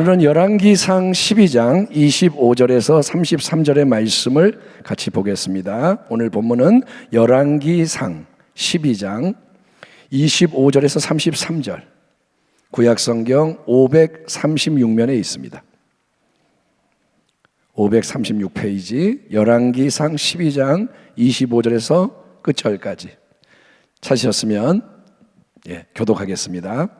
오늘은 열왕기상 12장 25절에서 33절의 말씀을 같이 보겠습니다. 오늘 본문은 열왕기상 12장 25절에서 33절 구약성경 536면에 있습니다. 536페이지 열왕기상 12장 25절에서 끝절까지 찾으셨으면 예, 교독하겠습니다.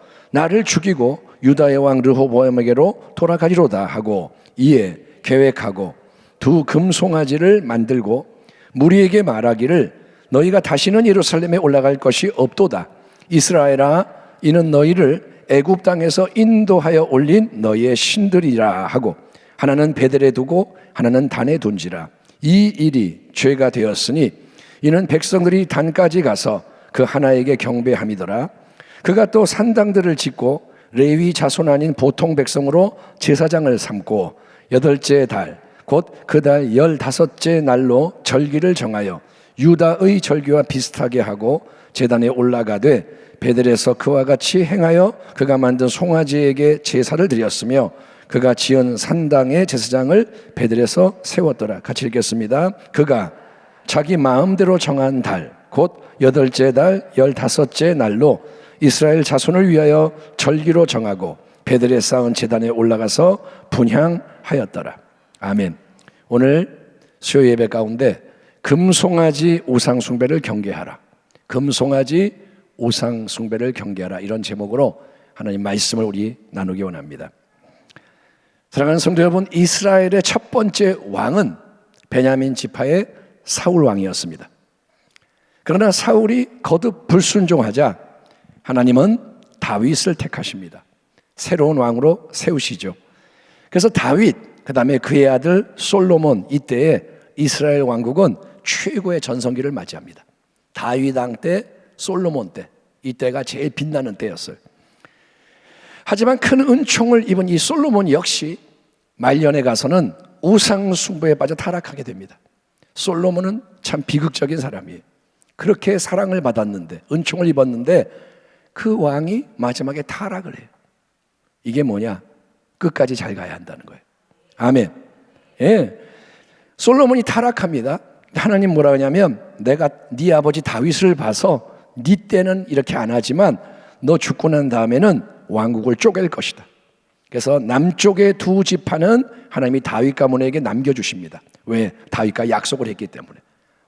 나를 죽이고 유다의 왕 르호보암에게로 돌아가리로다 하고 이에 계획하고 두 금송아지를 만들고 무리에게 말하기를 너희가 다시는 예루살렘에 올라갈 것이 없도다. 이스라엘아 이는 너희를 애굽 땅에서 인도하여 올린 너희의 신들이라 하고 하나는 베델에 두고 하나는 단에 둔지라. 이 일이 죄가 되었으니 이는 백성들이 단까지 가서 그 하나에게 경배함이더라 그가 또 산당들을 짓고 레위 자손 아닌 보통 백성으로 제사장을 삼고 여덟째 달 곧 그 달 열다섯째 날로 절기를 정하여 유다의 절기와 비슷하게 하고 제단에 올라가되 베델에서 그와 같이 행하여 그가 만든 송아지에게 제사를 드렸으며 그가 지은 산당의 제사장을 베델에서 세웠더라. 같이 읽겠습니다. 그가 자기 마음대로 정한 달 곧 여덟째 달 열다섯째 날로 이스라엘 자손을 위하여 절기로 정하고 베델에 쌓은 제단에 올라가서 분향하였더라. 아멘. 오늘 수요 예배 가운데 금송아지 우상 숭배를 경계하라. 금송아지 우상 숭배를 경계하라. 이런 제목으로 하나님 말씀을 우리 나누기 원합니다. 사랑하는 성도 여러분, 이스라엘의 첫 번째 왕은 베냐민 지파의 사울 왕이었습니다. 그러나 사울이 거듭 불순종하자 하나님은 다윗을 택하십니다. 새로운 왕으로 세우시죠. 그래서 다윗, 그 다음에 그의 아들 솔로몬, 이때에 이스라엘 왕국은 최고의 전성기를 맞이합니다. 다윗 왕 때, 솔로몬 때, 이때가 제일 빛나는 때였어요. 하지만 큰 은총을 입은 이 솔로몬 역시 말년에 가서는 우상 숭배에 빠져 타락하게 됩니다. 솔로몬은 참 비극적인 사람이에요. 그렇게 사랑을 받았는데, 은총을 입었는데, 그 왕이 마지막에 타락을 해요. 이게 뭐냐? 끝까지 잘 가야 한다는 거예요. 아멘. 예. 솔로몬이 타락합니다. 하나님 뭐라 하냐면 내가 네 아버지 다윗을 봐서 네 때는 이렇게 안 하지만 너 죽고 난 다음에는 왕국을 쪼갤 것이다. 그래서 남쪽의 두 지파는 하나님이 다윗 가문에게 남겨 주십니다. 왜? 다윗과 약속을 했기 때문에.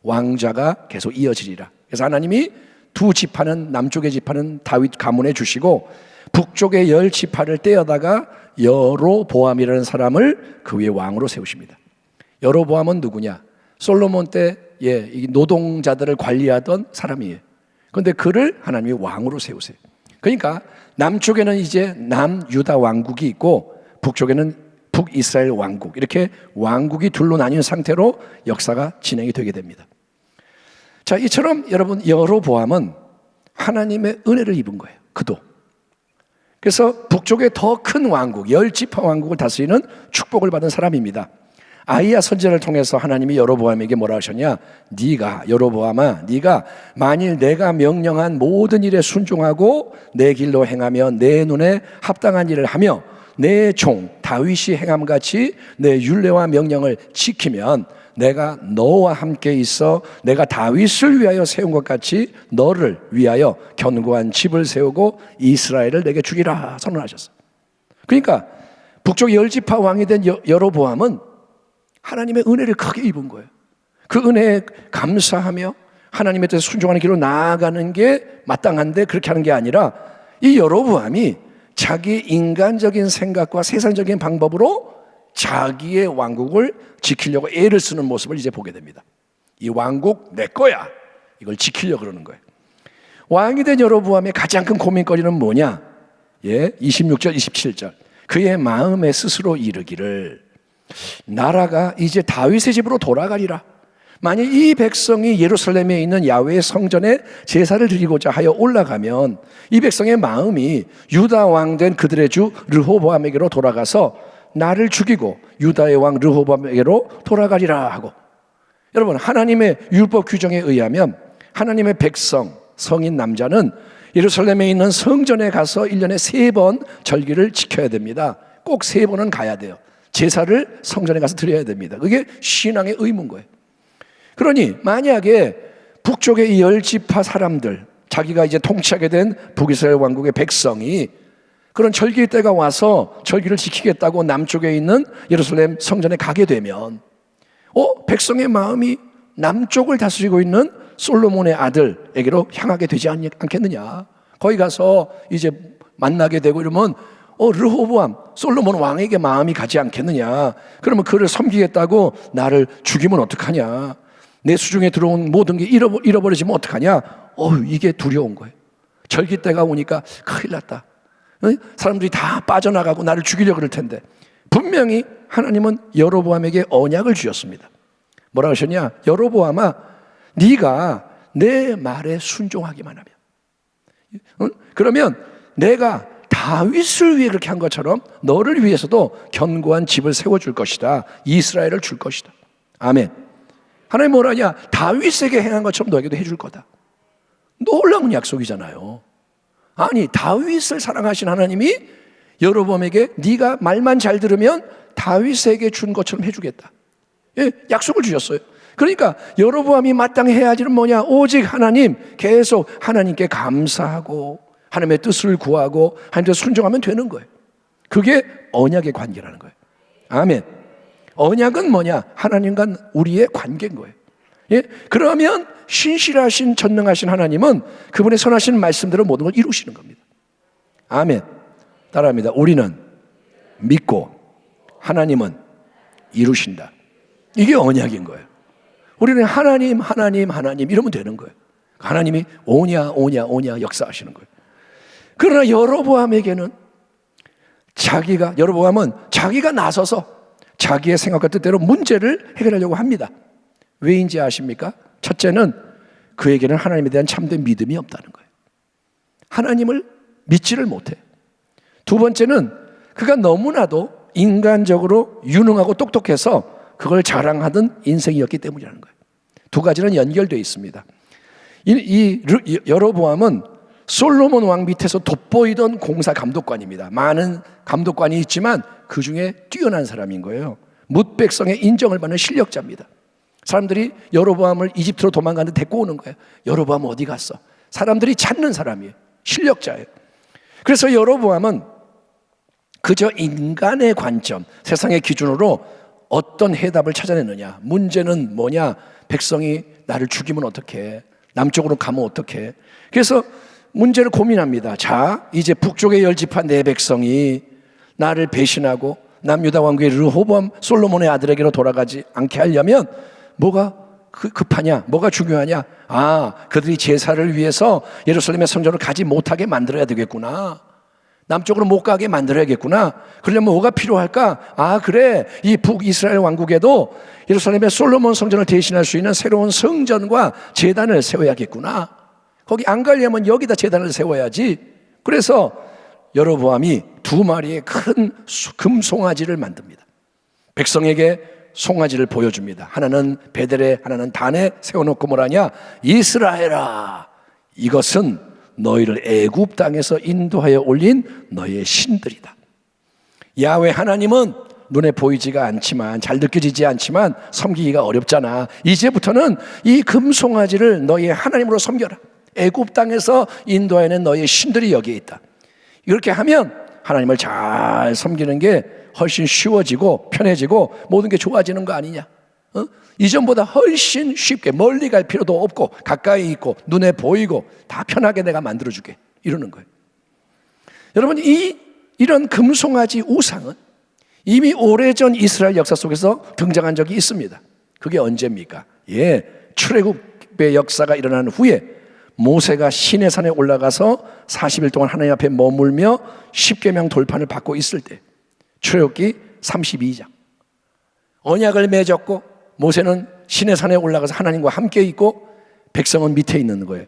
왕자가 계속 이어지리라. 그래서 하나님이 두 지파는 남쪽의 지파는 다윗 가문에 주시고 북쪽의 열 지파를 떼어다가 여로보암이라는 사람을 그 위에 왕으로 세우십니다. 여로보암은 누구냐? 솔로몬 때 예, 노동자들을 관리하던 사람이에요. 그런데 그를 하나님이 왕으로 세우세요. 그러니까 남쪽에는 이제 남유다 왕국이 있고 북쪽에는 북이스라엘 왕국 이렇게 왕국이 둘로 나뉜 상태로 역사가 진행이 되게 됩니다. 자, 이처럼 여러분 여로보암은 하나님의 은혜를 입은 거예요. 그도. 그래서 북쪽의 더 큰 왕국, 열 지파 왕국을 다스리는 축복을 받은 사람입니다. 아이야 선지자를 통해서 하나님이 여로보암에게 뭐라 하셨냐? 네가 여로보암아, 네가 만일 내가 명령한 모든 일에 순종하고 내 길로 행하며 내 눈에 합당한 일을 하며 내 종 다윗이 행함 같이 내 율례와 명령을 지키면 내가 너와 함께 있어 내가 다윗을 위하여 세운 것 같이 너를 위하여 견고한 집을 세우고 이스라엘을 내게 주기라 선언하셨어. 그러니까 북쪽 열지파 왕이 된 여로보암은 하나님의 은혜를 크게 입은 거예요. 그 은혜에 감사하며 하나님에 대해서 순종하는 길로 나아가는 게 마땅한데 그렇게 하는 게 아니라 이 여로보암이 자기 인간적인 생각과 세상적인 방법으로 자기의 왕국을 지키려고 애를 쓰는 모습을 이제 보게 됩니다. 이 왕국 내 거야. 이걸 지키려고 그러는 거예요. 왕이 된 여로보암의 가장 큰 고민거리는 뭐냐? 예, 26절, 27절. 그의 마음에 스스로 이르기를 나라가 이제 다윗의 집으로 돌아가리라. 만약 이 백성이 예루살렘에 있는 야훼의 성전에 제사를 드리고자 하여 올라가면 이 백성의 마음이 유다 왕 된 그들의 주 르호보암에게로 돌아가서 나를 죽이고 유다의 왕 르호보암에게로 돌아가리라 하고 여러분 하나님의 율법 규정에 의하면 하나님의 백성 성인 남자는 예루살렘에 있는 성전에 가서 1년에 세 번 절기를 지켜야 됩니다. 꼭 세 번은 가야 돼요. 제사를 성전에 가서 드려야 됩니다. 그게 신앙의 의무인 거예요. 그러니 만약에 북쪽의 이 열지파 사람들 자기가 이제 통치하게 된 북이스라엘 왕국의 백성이 그런 절기 때가 와서 절기를 지키겠다고 남쪽에 있는 예루살렘 성전에 가게 되면 어 백성의 마음이 남쪽을 다스리고 있는 솔로몬의 아들에게로 향하게 되지 않- 않겠느냐? 거기 가서 이제 만나게 되고 이러면 어 르호보암 솔로몬 왕에게 마음이 가지 않겠느냐? 그러면 그를 섬기겠다고 나를 죽이면 어떡하냐? 내 수중에 들어온 모든 게 잃어버, 잃어버리지면 어떡하냐? 어 이게 두려운 거예요. 절기 때가 오니까 큰일 났다. 어? 사람들이 다 빠져나가고 나를 죽이려고 그럴 텐데 분명히 하나님은 여로보암에게 언약을 주셨습니다. 뭐라 하셨냐? 여로보암아 네가 내 말에 순종하기만 하면 어? 그러면 내가 다윗을 위해 그렇게 한 것처럼 너를 위해서도 견고한 집을 세워줄 것이다. 이스라엘을 줄 것이다. 아멘. 하나님 뭐라냐? 다윗에게 행한 것처럼 너에게도 해줄 거다. 놀라운 약속이잖아요. 아니 다윗을 사랑하신 하나님이 여로보암에게 네가 말만 잘 들으면 다윗에게 준 것처럼 해주겠다. 예, 약속을 주셨어요. 그러니까 여로보암이 마땅히 해야 할 일은 뭐냐? 오직 하나님 계속 하나님께 감사하고 하나님의 뜻을 구하고 하나님께 순종하면 되는 거예요. 그게 언약의 관계라는 거예요. 아멘. 언약은 뭐냐? 하나님과 우리의 관계인 거예요. 예? 그러면 신실하신 전능하신 하나님은 그분의 선하신 말씀대로 모든 걸 이루시는 겁니다. 아멘. 따라합니다. 우리는 믿고 하나님은 이루신다. 이게 언약인 거예요. 우리는 하나님, 하나님, 하나님 이러면 되는 거예요. 하나님이 오냐, 오냐, 오냐 역사하시는 거예요. 그러나 여로보암에게는 자기가 여로보암은 자기가 나서서 자기의 생각과 뜻대로 문제를 해결하려고 합니다. 왜인지 아십니까? 첫째는 그에게는 하나님에 대한 참된 믿음이 없다는 거예요. 하나님을 믿지를 못해. 두 번째는 그가 너무나도 인간적으로 유능하고 똑똑해서 그걸 자랑하던 인생이었기 때문이라는 거예요. 두 가지는 연결되어 있습니다. 이, 이 르- 여로보암은 솔로몬 왕 밑에서 돋보이던 공사 감독관입니다. 많은 감독관이 있지만 그 중에 뛰어난 사람인 거예요. 뭇 백성의 인정을 받는 실력자입니다. 사람들이 여로보암을 이집트로 도망가는데 데리고 오는 거예요. 여로보암 어디 갔어? 사람들이 찾는 사람이에요. 실력자예요. 그래서 여로보암은 그저 인간의 관점, 세상의 기준으로 어떤 해답을 찾아내느냐. 문제는 뭐냐? 백성이 나를 죽이면 어떡해? 남쪽으로 가면 어떡해? 그래서 문제를 고민합니다. 자, 이제 북쪽의 열지파 내 백성이 나를 배신하고 남유다 왕국의 르호보암 솔로몬의 아들에게로 돌아가지 않게 하려면 뭐가 그- 급하냐? 뭐가 중요하냐? 아, 그들이 제사를 위해서 예루살렘의 성전을 가지 못하게 만들어야 되겠구나. 남쪽으로 못 가게 만들어야겠구나. 그러려면 뭐가 필요할까? 아, 그래. 이 북이스라엘 왕국에도 예루살렘의 솔로몬 성전을 대신할 수 있는 새로운 성전과 재단을 세워야겠구나. 거기 안 가려면 여기다 재단을 세워야지. 그래서 여로보암이 두 마리의 큰 수- 금송아지를 만듭니다. 백성에게 송아지를 보여줍니다. 하나는 베델에 하나는 단에 세워놓고 뭐라냐? 이스라엘아, 이것은 너희를 애굽 땅에서 인도하여 올린 너의 신들이다. 야외 하나님은 눈에 보이지가 않지만 잘 느껴지지 않지만 섬기기가 어렵잖아. 이제부터는 이 금송아지를 너의 하나님으로 섬겨라. 애굽 땅에서 인도하는 너의 신들이 여기에 있다. 이렇게 하면 하나님을 잘 섬기는 게 훨씬 쉬워지고 편해지고 모든 게 좋아지는 거 아니냐? 어? 이전보다 훨씬 쉽게 멀리 갈 필요도 없고 가까이 있고 눈에 보이고 다 편하게 내가 만들어주게 이러는 거예요. 여러분 이 이런 금송아지 우상은 이미 오래전 이스라엘 역사 속에서 등장한 적이 있습니다. 그게 언제입니까? 예, 출애굽의 역사가 일어난 후에 모세가 시내산에 올라가서 40일 동안 하나님 앞에 머물며 십계명 돌판을 받고 있을 때 출애굽기 32장 언약을 맺었고 모세는 신의 산에 올라가서 하나님과 함께 있고 백성은 밑에 있는 거예요.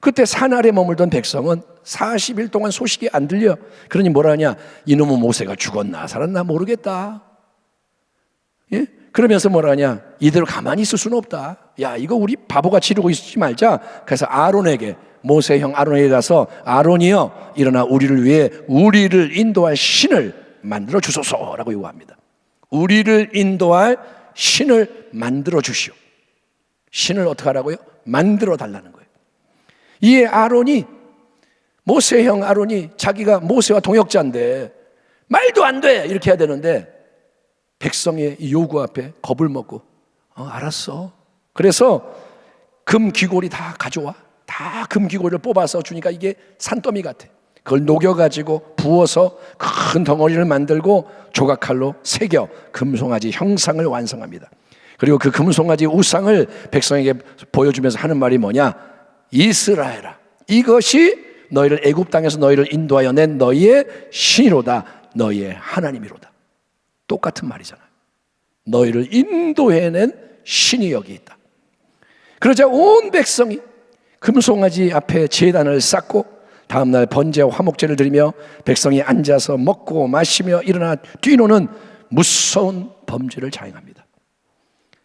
그때 산 아래 머물던 백성은 40일 동안 소식이 안 들려. 그러니 뭐라 하냐? 이놈의 모세가 죽었나 살았나 모르겠다. 예? 그러면서 뭐라 하냐? 이대로 가만히 있을 수는 없다. 야, 이거 우리 바보같이 이러고 있지 말자. 그래서 아론에게 모세 형 아론에게 가서 아론이여 일어나 우리를 위해 우리를 인도할 신을 만들어 주소서라고 요구합니다. 우리를 인도할 신을 만들어 주시오. 신을 어떻게 하라고요? 만들어 달라는 거예요. 이에 아론이 모세 형 아론이 자기가 모세와 동역자인데 말도 안 돼! 이렇게 해야 되는데 백성의 이 요구 앞에 겁을 먹고 어, 알았어. 그래서 금 귀고리 다 가져와. 다 금 귀고리를 뽑아서 주니까 이게 산더미 같아. 그걸 녹여가지고 부어서 큰 덩어리를 만들고 조각칼로 새겨 금송아지 형상을 완성합니다. 그리고 그 금송아지 우상을 백성에게 보여주면서 하는 말이 뭐냐? 이스라엘아, 이것이 너희를 애굽 땅에서 너희를 인도하여 낸 너희의 신이로다, 너희의 하나님이로다. 똑같은 말이잖아요. 너희를 인도해낸 신이 여기 있다. 그러자 온 백성이 금송아지 앞에 제단을 쌓고 다음 날 번제와 화목제를 드리며 백성이 앉아서 먹고 마시며 일어나 뛰노는 무서운 범죄를 자행합니다.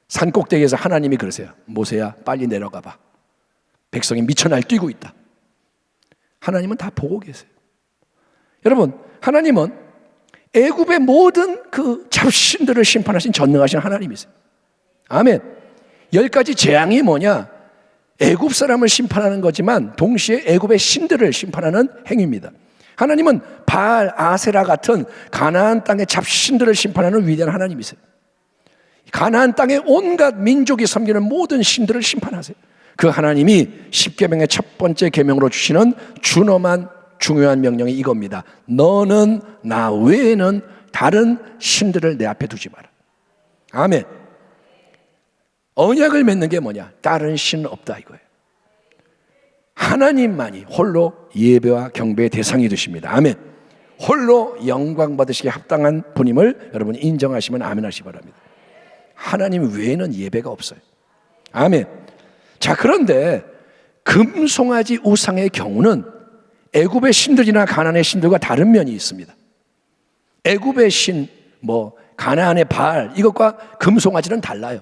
산 꼭대기에서 하나님이 그러세요. 모세야 빨리 내려가 봐. 백성이 미쳐 날뛰고 있다. 하나님은 다 보고 계세요. 여러분, 하나님은 애굽의 모든 그 잡신들을 심판하신 전능하신 하나님이세요. 아멘. 열 가지 재앙이 뭐냐? 애굽 사람을 심판하는 거지만 동시에 애굽의 신들을 심판하는 행위입니다. 하나님은 바알, 아세라 같은 가나안 땅의 잡신들을 심판하는 위대한 하나님이세요. 가나안 땅의 온갖 민족이 섬기는 모든 신들을 심판하세요. 그 하나님이 십계명의 첫 번째 계명으로 주시는 준엄한 중요한 명령이 이겁니다. 너는 나 외에는 다른 신들을 내 앞에 두지 마라. 아멘. 언약을 맺는 게 뭐냐? 다른 신은 없다 이거예요. 하나님만이 홀로 예배와 경배의 대상이 되십니다. 아멘. 홀로 영광 받으시기 합당한 분임을 여러분 인정하시면 아멘 하시 기 바랍니다. 하나님 외에는 예배가 없어요. 아멘. 자, 그런데 금송아지 우상의 경우는 애굽의 신들이나 가나안의 신들과 다른 면이 있습니다. 애굽의 신, 뭐 가나안의 바알 이것과 금송아지는 달라요.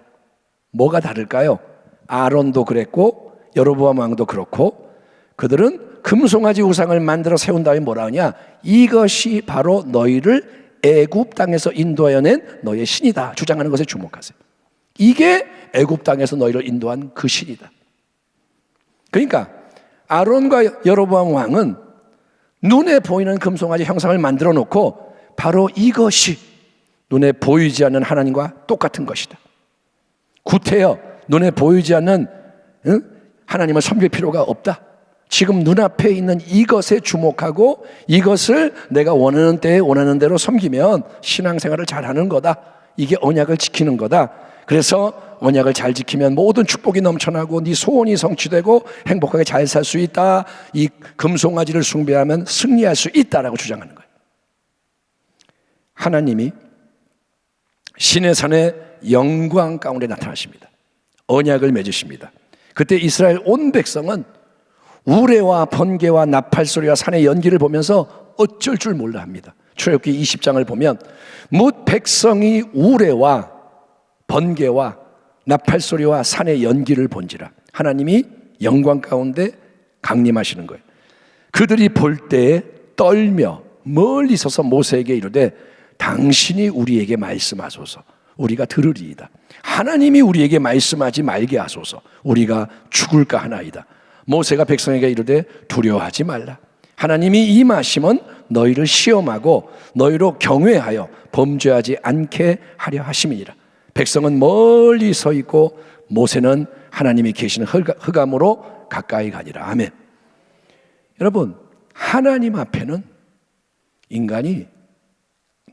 뭐가 다를까요? 아론도 그랬고 여로보암 왕도 그렇고 그들은 금송아지 우상을 만들어 세운 다음에 뭐라 하냐? 이것이 바로 너희를 애굽 땅에서 인도하여 낸 너의 신이다 주장하는 것에 주목하세요. 이게 애굽 땅에서 너희를 인도한 그 신이다. 그러니까 아론과 여로보암 왕은 눈에 보이는 금송아지 형상을 만들어 놓고 바로 이것이 눈에 보이지 않는 하나님과 똑같은 것이다. 구태여 눈에 보이지 않는 응? 하나님을 섬길 필요가 없다. 지금 눈앞에 있는 이것에 주목하고 이것을 내가 원하는 때에 원하는 대로 섬기면 신앙생활을 잘하는 거다. 이게 언약을 지키는 거다. 그래서 언약을 잘 지키면 모든 축복이 넘쳐나고 네 소원이 성취되고 행복하게 잘 살 수 있다. 이 금송아지를 숭배하면 승리할 수 있다라고 주장하는 거예요. 하나님이 신의 산에 영광 가운데 나타나십니다. 언약을 맺으십니다. 그때 이스라엘 온 백성은 우레와 번개와 나팔 소리와 산의 연기를 보면서 어쩔 줄 몰라 합니다. 출애굽기 20장을 보면 뭇 백성이 우레와 번개와 나팔 소리와 산의 연기를 본지라 하나님이 영광 가운데 강림하시는 거예요. 그들이 볼 때에 떨며 멀리 서서 모세에게 이르되 당신이 우리에게 말씀하소서 우리가 들으리이다. 하나님이 우리에게 말씀하지 말게 하소서 우리가 죽을까 하나이다. 모세가 백성에게 이르되 두려워하지 말라. 하나님이 임하심은 너희를 시험하고 너희로 경외하여 범죄하지 않게 하려 하심이니라. 백성은 멀리 서 있고 모세는 하나님이 계시는 흑암으로 가까이 가니라. 아멘. 여러분, 하나님 앞에는 인간이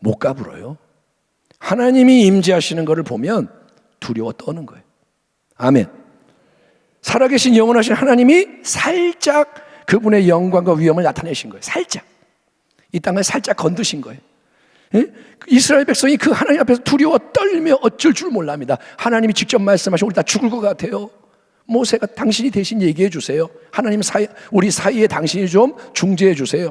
못 가불어요. 하나님이 임재하시는 것을 보면 두려워 떠는 거예요. 아멘. 살아계신 영원하신 하나님이 살짝 그분의 영광과 위엄을 나타내신 거예요. 살짝. 이 땅을 살짝 건드신 거예요. 예? 이스라엘 백성이 그 하나님 앞에서 두려워 떨며 어쩔 줄 몰랍니다. 하나님이 직접 말씀하시고 우리 다 죽을 것 같아요. 모세가 당신이 대신 얘기해 주세요. 하나님 사이, 우리 사이에 당신이 좀 중재해 주세요.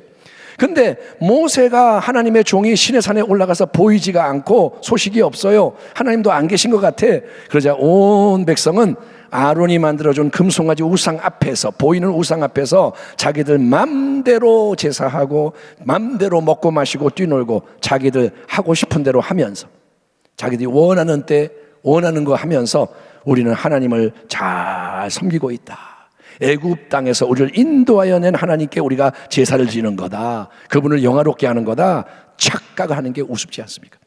근데 모세가 하나님의 종이 신의 산에 올라가서 보이지가 않고 소식이 없어요. 하나님도 안 계신 것 같아. 그러자 온 백성은 아론이 만들어준 금송아지 우상 앞에서 보이는 우상 앞에서 자기들 맘대로 제사하고 맘대로 먹고 마시고 뛰놀고 자기들 하고 싶은 대로 하면서 자기들이 원하는 때 원하는 거 하면서 우리는 하나님을 잘 섬기고 있다. 애굽 땅에서 우리를 인도하여 낸 하나님께 우리가 제사를 지는 거다. 그분을 영화롭게 하는 거다. 착각을 하는 게 우습지 않습니까?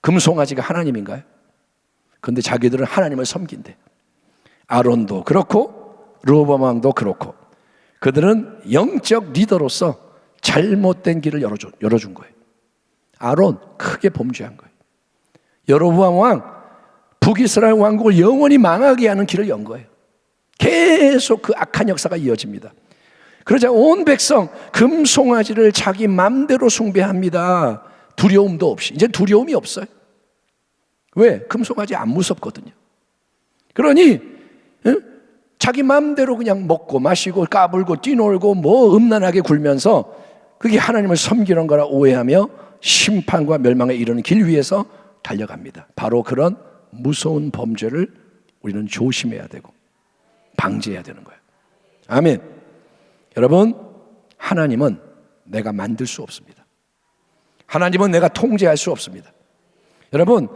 금송아지가 하나님인가요? 근데 자기들은 하나님을 섬긴대. 아론도 그렇고 르호밤 왕도 그렇고 그들은 영적 리더로서 잘못된 길을 열어준, 열어준 거예요. 아론 크게 범죄한 거예요. 여로보암 왕 북이스라엘 왕국을 영원히 망하게 하는 길을 연 거예요. 계속 그 악한 역사가 이어집니다. 그러자 온 백성 금송아지를 자기 맘대로 숭배합니다. 두려움도 없이. 이제 두려움이 없어요. 왜? 금송아지 안 무섭거든요. 그러니 응? 자기 마음대로 그냥 먹고 마시고 까불고 뛰놀고 뭐 음란하게 굴면서 그게 하나님을 섬기는 거라 오해하며 심판과 멸망에 이르는 길 위에서 달려갑니다. 바로 그런 무서운 범죄를 우리는 조심해야 되고 방지해야 되는 거예요. 아멘. 여러분, 하나님은 내가 만들 수 없습니다. 하나님은 내가 통제할 수 없습니다. 여러분,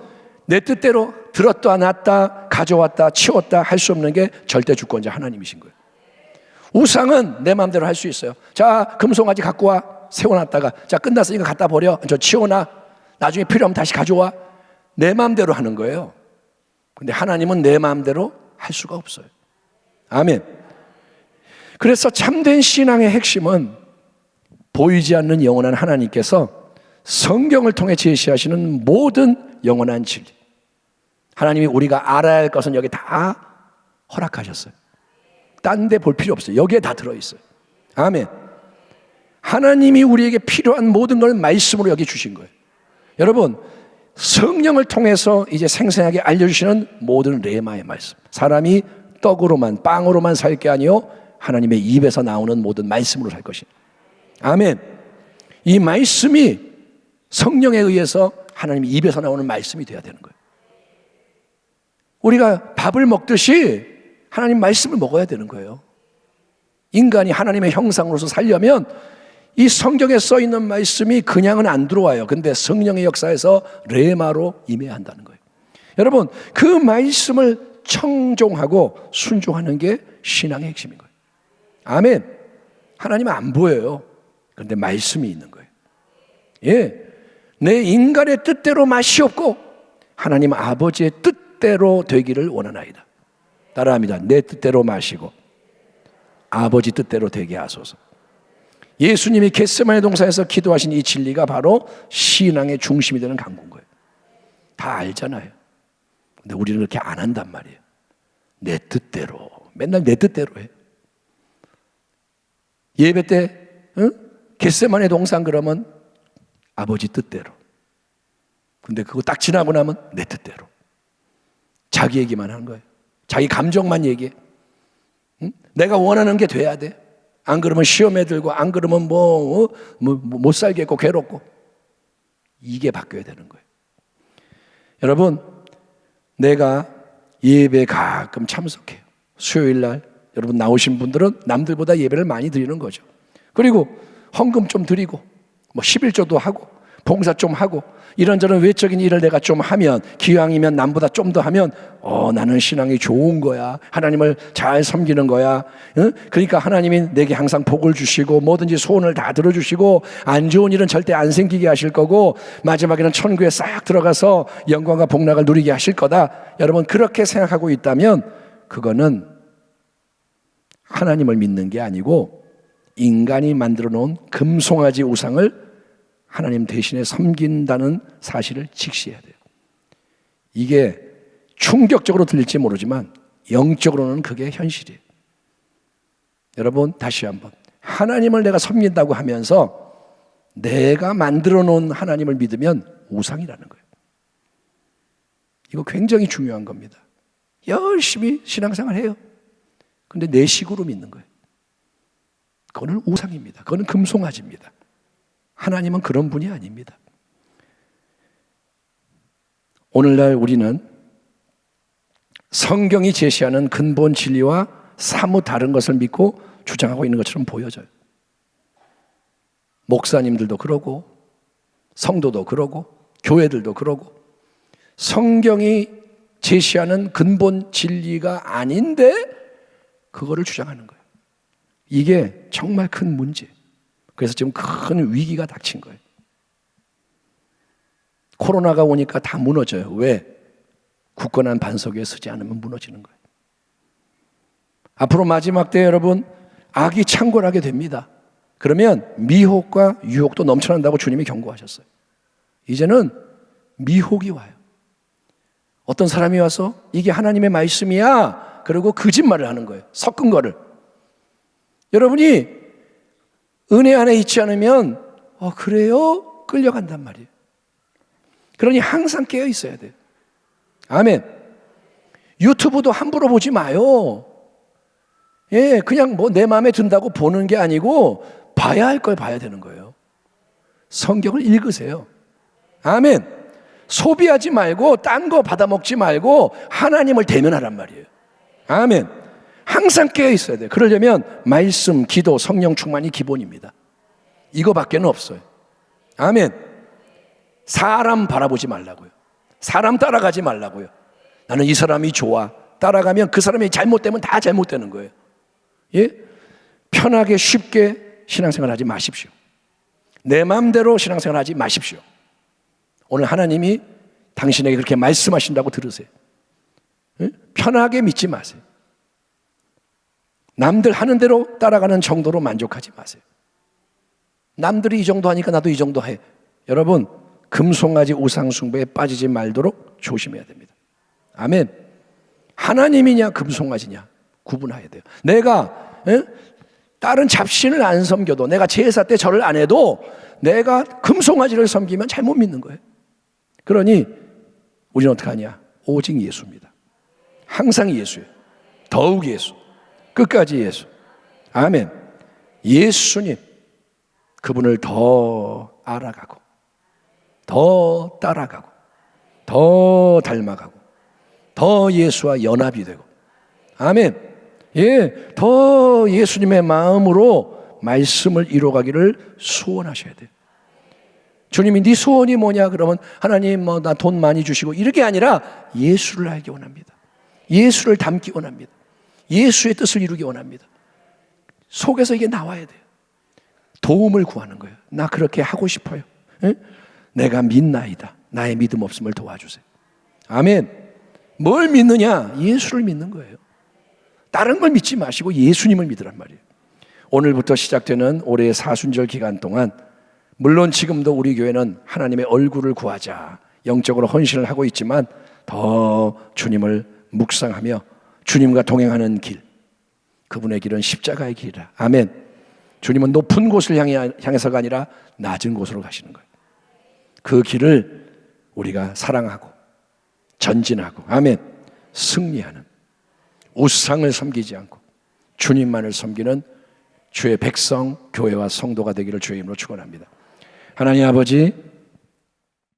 내 뜻대로 들었다 놨다 가져왔다 치웠다 할 수 없는 게 절대 주권자 하나님이신 거예요. 우상은 내 마음대로 할 수 있어요. 자, 금송아지 갖고 와. 세워놨다가 자, 끝났으니까 갖다 버려. 저 치워놔. 나중에 필요하면 다시 가져와. 내 마음대로 하는 거예요. 근데 하나님은 내 마음대로 할 수가 없어요. 아멘. 그래서 참된 신앙의 핵심은 보이지 않는 영원한 하나님께서 성경을 통해 제시하시는 모든 영원한 진리. 하나님이 우리가 알아야 할 것은 여기 다 허락하셨어요. 딴 데 볼 필요 없어요. 여기에 다 들어있어요. 아멘. 하나님이 우리에게 필요한 모든 걸 말씀으로 여기 주신 거예요. 여러분, 성령을 통해서 이제 생생하게 알려주시는 모든 레마의 말씀. 사람이 떡으로만, 빵으로만 살 게 아니요. 하나님의 입에서 나오는 모든 말씀으로 살 것이. 아멘. 이 말씀이 성령에 의해서 하나님 입에서 나오는 말씀이 되어야 되는 거예요. 우리가 밥을 먹듯이 하나님 말씀을 먹어야 되는 거예요. 인간이 하나님의 형상으로서 살려면 이 성경에 써 있는 말씀이 그냥은 안 들어와요. 근데 성령의 역사에서 레마로 임해야 한다는 거예요. 여러분, 그 말씀을 청종하고 순종하는 게 신앙의 핵심인 거예요. 아멘. 하나님은 안 보여요. 그런데 말씀이 있는 거예요. 예. 내 인간의 뜻대로 맛이 없고 하나님 아버지의 뜻대로 되기를 원하나이다. 따라합니다. 내 뜻대로 마시고 아버지 뜻대로 되게 하소서. 예수님이 겟세마네 동산에서 기도하신 이 진리가 바로 신앙의 중심이 되는 강구인 거예요. 다 알잖아요. 근데 우리는 그렇게 안 한단 말이에요. 내 뜻대로 맨날 내 뜻대로 해. 예배 때 응? 겟세마네 동산 그러면 아버지 뜻대로. 근데 그거 딱 지나고 나면 내 뜻대로. 자기 얘기만 하는 거예요. 자기 감정만 얘기해. 응? 내가 원하는 게 돼야 돼. 안 그러면 시험에 들고, 안 그러면 뭐, 어? 뭐, 못 살겠고, 괴롭고. 이게 바뀌어야 되는 거예요. 여러분, 내가 예배 가끔 참석해요. 수요일 날. 여러분 나오신 분들은 남들보다 예배를 많이 드리는 거죠. 그리고 헌금 좀 드리고, 뭐 11조도 하고, 봉사 좀 하고, 이런저런 외적인 일을 내가 좀 하면 기왕이면 남보다 좀 더 하면 어 나는 신앙이 좋은 거야. 하나님을 잘 섬기는 거야. 응? 그러니까 하나님이 내게 항상 복을 주시고 뭐든지 소원을 다 들어주시고 안 좋은 일은 절대 안 생기게 하실 거고 마지막에는 천국에 싹 들어가서 영광과 복락을 누리게 하실 거다. 여러분 그렇게 생각하고 있다면 그거는 하나님을 믿는 게 아니고 인간이 만들어 놓은 금송아지 우상을 하나님 대신에 섬긴다는 사실을 직시해야 돼요. 이게 충격적으로 들릴지 모르지만 영적으로는 그게 현실이에요. 여러분 다시 한번 하나님을 내가 섬긴다고 하면서 내가 만들어 놓은 하나님을 믿으면 우상이라는 거예요. 이거 굉장히 중요한 겁니다. 열심히 신앙생활 해요. 근데 내 식으로 믿는 거예요. 그거는 우상입니다. 그거는 금송아지입니다. 하나님은 그런 분이 아닙니다. 오늘날 우리는 성경이 제시하는 근본 진리와 사뭇 다른 것을 믿고 주장하고 있는 것처럼 보여져요. 목사님들도 그러고, 성도도 그러고, 교회들도 그러고, 성경이 제시하는 근본 진리가 아닌데, 그거를 주장하는 거예요. 이게 정말 큰 문제. 그래서 지금 큰 위기가 닥친 거예요. 코로나가 오니까 다 무너져요. 왜? 굳건한 반석 위에 서지 않으면 무너지는 거예요. 앞으로 마지막 때 여러분 악이 창궐하게 됩니다. 그러면 미혹과 유혹도 넘쳐난다고 주님이 경고하셨어요. 이제는 미혹이 와요. 어떤 사람이 와서 이게 하나님의 말씀이야. 그리고 거짓말을 하는 거예요. 섞은 거를. 여러분이 은혜 안에 있지 않으면 어 그래요? 끌려간단 말이에요. 그러니 항상 깨어 있어야 돼요. 아멘. 유튜브도 함부로 보지 마요. 예, 그냥 뭐 내 마음에 든다고 보는 게 아니고 봐야 할 걸 봐야 되는 거예요. 성경을 읽으세요. 아멘. 소비하지 말고 딴 거 받아먹지 말고 하나님을 대면하란 말이에요. 아멘. 항상 깨어 있어야 돼요. 그러려면 말씀, 기도, 성령 충만이 기본입니다. 이거밖에는 없어요. 아멘. 사람 바라보지 말라고요. 사람 따라가지 말라고요. 나는 이 사람이 좋아. 따라가면 그 사람이 잘못되면 다 잘못되는 거예요. 예? 편하게 쉽게 신앙생활 하지 마십시오. 내 마음대로 신앙생활 하지 마십시오. 오늘 하나님이 당신에게 그렇게 말씀하신다고 들으세요. 예? 편하게 믿지 마세요. 남들 하는 대로 따라가는 정도로 만족하지 마세요. 남들이 이 정도 하니까 나도 이 정도 해. 여러분, 금송아지 우상숭배에 빠지지 말도록 조심해야 됩니다. 아멘. 하나님이냐 금송아지냐 구분해야 돼요. 내가 에? 다른 잡신을 안 섬겨도 내가 제사 때 절을 안 해도 내가 금송아지를 섬기면 잘못 믿는 거예요. 그러니 우리는 어떻게 하냐? 오직 예수입니다. 항상 예수예요. 더욱 예수. 끝까지 예수. 아멘. 예수님. 그분을 더 알아가고, 더 따라가고, 더 닮아가고, 더 예수와 연합이 되고, 아멘. 예, 더 예수님의 마음으로 말씀을 이루어가기를 소원하셔야 돼요. 주님이 네 소원이 뭐냐 그러면 하나님 뭐 나 돈 많이 주시고 이렇게 아니라 예수를 알기 원합니다. 예수를 닮기 원합니다. 예수의 뜻을 이루기 원합니다. 속에서 이게 나와야 돼요. 도움을 구하는 거예요. 나 그렇게 하고 싶어요. 에? 내가 믿나이다. 나의 믿음 없음을 도와주세요. 아멘. 뭘 믿느냐? 예수를 믿는 거예요. 다른 걸 믿지 마시고 예수님을 믿으란 말이에요. 오늘부터 시작되는 올해의 사순절 기간 동안 물론 지금도 우리 교회는 하나님의 얼굴을 구하자 영적으로 헌신을 하고 있지만 더 주님을 묵상하며 주님과 동행하는 길. 그분의 길은 십자가의 길이라. 아멘. 주님은 높은 곳을 향해, 향해서가 아니라 낮은 곳으로 가시는 거예요. 그 길을 우리가 사랑하고 전진하고 아멘. 승리하는 우상을 섬기지 않고 주님만을 섬기는 주의 백성 교회와 성도가 되기를 주의 이름으로 축원합니다. 하나님 아버지